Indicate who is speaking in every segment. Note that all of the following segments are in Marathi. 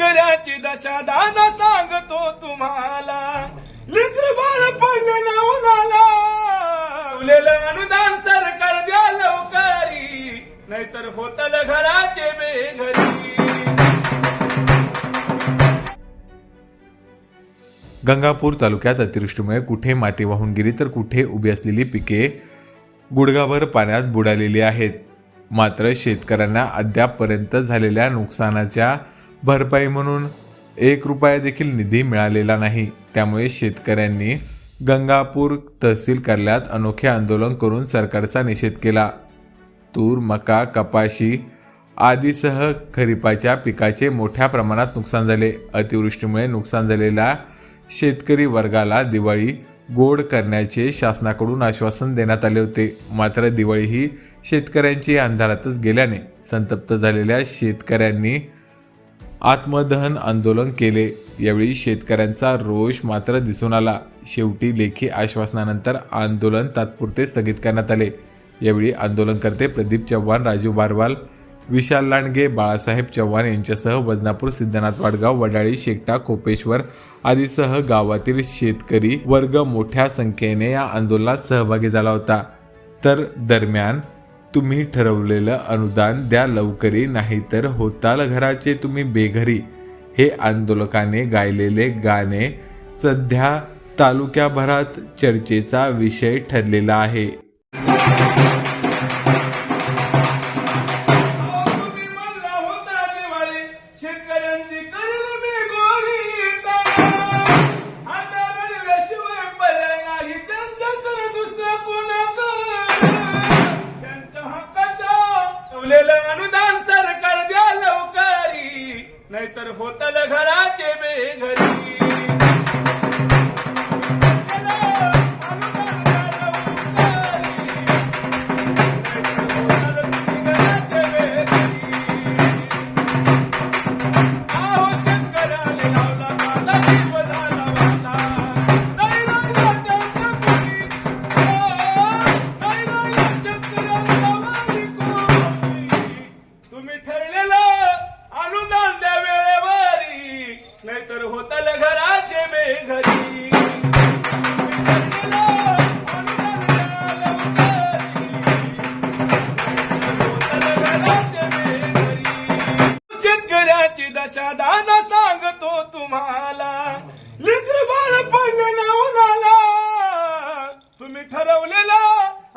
Speaker 1: शेतकऱ्याची दशा दादा सांगतो तुम्हाला. लेकर बाळ पडलं ना उन्हाला. अनुदान सरकार द्या लवकरी. नाहीतर होतल घराचे बेघरी.
Speaker 2: गंगापूर तालुक्यात अतिवृष्टीमुळे कुठे माती वाहून गेली तर कुठे उभी असलेली पिके गुडघाभर पाण्यात बुडालेली आहेत. मात्र शेतकऱ्यांना अद्यापपर्यंत झालेल्या नुकसानाच्या भरपाई म्हणून एक रुपया देखील निधी मिळालेला नाही. त्यामुळे शेतकऱ्यांनी गंगापूर तहसील कार्यालयात अनोखे आंदोलन करून सरकारचा निषेध केला. तूर मका कपाशी आदीसह खरीपाच्या पिकाचे मोठ्या प्रमाणात नुकसान झाले. अतिवृष्टीमुळे नुकसान झालेल्या शेतकरी वर्गाला दिवाळी गोड करण्याचे शासनाकडून आश्वासन देण्यात आले होते. मात्र दिवाळी ही शेतकऱ्यांची अंधारातच गेल्याने संतप्त झालेल्या शेतकऱ्यांनी आत्मदहन आंदोलन केले. यावेळी शेतकऱ्यांचा रोष मात्र दिसून आला. शेवटी लेखी आश्वासनानंतर आंदोलन तात्पुरते स्थगित करण्यात आले. यावेळी आंदोलनकर्ते प्रदीप चव्हाण राजू बारवाल विशाल लांडगे बाळासाहेब चव्हाण यांच्यासह बदनापूर सिद्धनाथ वाडगाव वडाळी शेकटा कोपेश्वर आदीसह गावातील शेतकरी वर्ग मोठ्या संख्येने या आंदोलनात सहभागी झाला होता. तर दरम्यान तुम्ही ठरवलेलं अनुदान द्या लवकरी नाहीतर होताल घराचे तुम्ही बेघरी. हे आंदोलकाने गायलेले गाणे सध्या तालुक्याभरात चर्चेचा विषय ठरलेला आहे.
Speaker 1: होतल घराचे बेघरी नाहीतर होतल घराचे बेघरी. शेतकऱ्याची दशा दादा सांगतो तुम्हाला. लेकर बाळ पडलं ना उन्हाला. तुम्ही ठरवलेला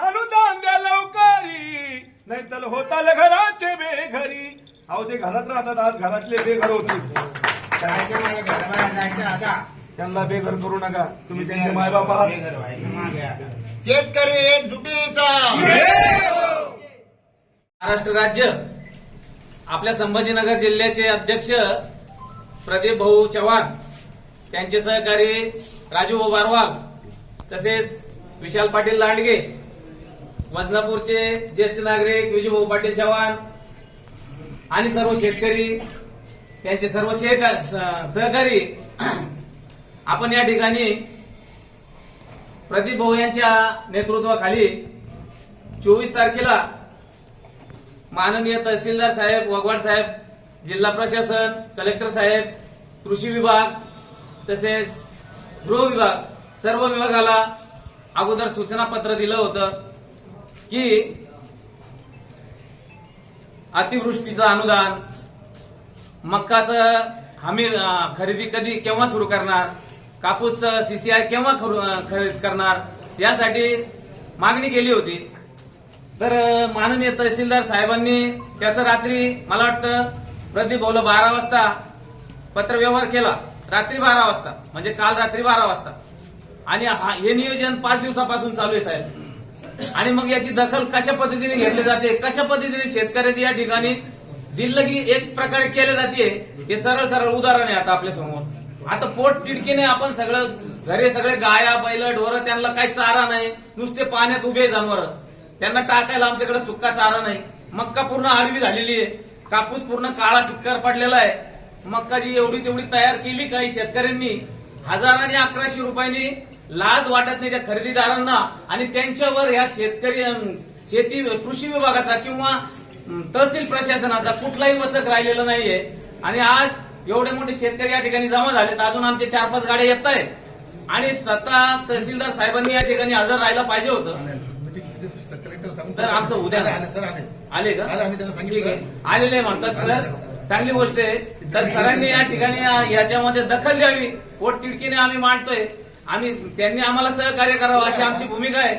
Speaker 1: अनुदान द्या लवकरी. नाहीतर होताल घराचे बेघरी. अहो ते घरात राहतात आज घरातले बेघर होते
Speaker 3: जायचं मला घराबाहेर जायचं आता.
Speaker 1: त्यांना बेघर करू नका तुम्ही त्यांचे मायबाप आहात
Speaker 3: बेघर व्हायचं. मागे आता. शेतकरी एकजुटीचा
Speaker 4: महाराष्ट्र राज्य आपल्या संभाजीनगर जिल्ह्याचे अध्यक्ष प्रदीप भाऊ चव्हाण त्यांचे सहकारी राजू भाऊ बारवाल तसेच विशाल पाटील लांडगे वजनापूरचे ज्येष्ठ नागरिक विजय भाऊ पाटील चव्हाण आणि सर्व शेतकरी त्यांचे सर्व सहकारी आपण या ठिकाणी प्रदीप भाऊ यांच्या नेतृत्वाखाली चोवीस तारखेला माननीय तहसीलदार साहेब वगवाड साहेब जिल्हा प्रशासन कलेक्टर साहेब कृषी विभाग तसेच गृह विभाग सर्व विभागाला अगोदर सूचना पत्र दिलं होतं की अतिवृष्टीचं अनुदान मक्काचं हमी खरेदी कधी केव्हा सुरू करणार? कापूस सीसीआय केव्हा खरेदी करणार? यासाठी मागणी केली होती. तर माननीय तहसीलदार साहेबांनी त्याचं रात्री मला वाटतं प्रदीप भाऊला बारा वाजता पत्रव्यवहार केला. रात्री बारा वाजता. म्हणजे काल रात्री बारा वाजता. आणि हा- हे नियोजन पाच दिवसापासून चालू आहे साहेब. आणि मग याची दखल कशा पद्धतीने घेतली जाते? कशा पद्धतीने शेतकऱ्याची या ठिकाणी दिल्लगी एक प्रकारे केले जाते. हे सरळ सरळ उदाहरण आहे आता आपल्यासमोर. आता पोट तिडकीने आपण सगळं घरे सगळे गाया बैल ढोर त्यांना काही चारा नाही. नुसते पाण्यात उभे जनावर. त्यांना टाकायला आमच्याकडे सुक्का चारा नाही. मक्का पूर्ण आडवी झालेली आहे. कापूस पूर्ण काळा टिक्कर पडलेला आहे. मक्का जी एवढी तेवढी तयार केली काही शेतकऱ्यांनी. हजारांनी अकराशे रुपयांनी लाज वाटत नाही त्या खरेदीदारांना. आणि त्यांच्यावर ह्या शेतकरी शेती कृषी विभागाचा किंवा तहसील प्रशासनाचा कुठलाही वचक राहिलेला नाहीये. आणि आज एवढे मोठे शेतकरी या ठिकाणी जमा झालेत. अजून आमचे चार पाच गाड्या येत आहेत. आणि स्वतः तहसीलदार साहेबांनी या ठिकाणी हजर राहायला पाहिजे होतं. तर आमचं उद्या आले का. ठीक आहे. आलेले म्हणतात सर. चांगली गोष्ट आहे. तर सरांनी या ठिकाणी याच्यामध्ये दखल द्यावी. पोट तिडकीने आम्ही मांडतोय. आम्ही त्यांनी आम्हाला सहकार्य करावं अशी आमची भूमिका आहे.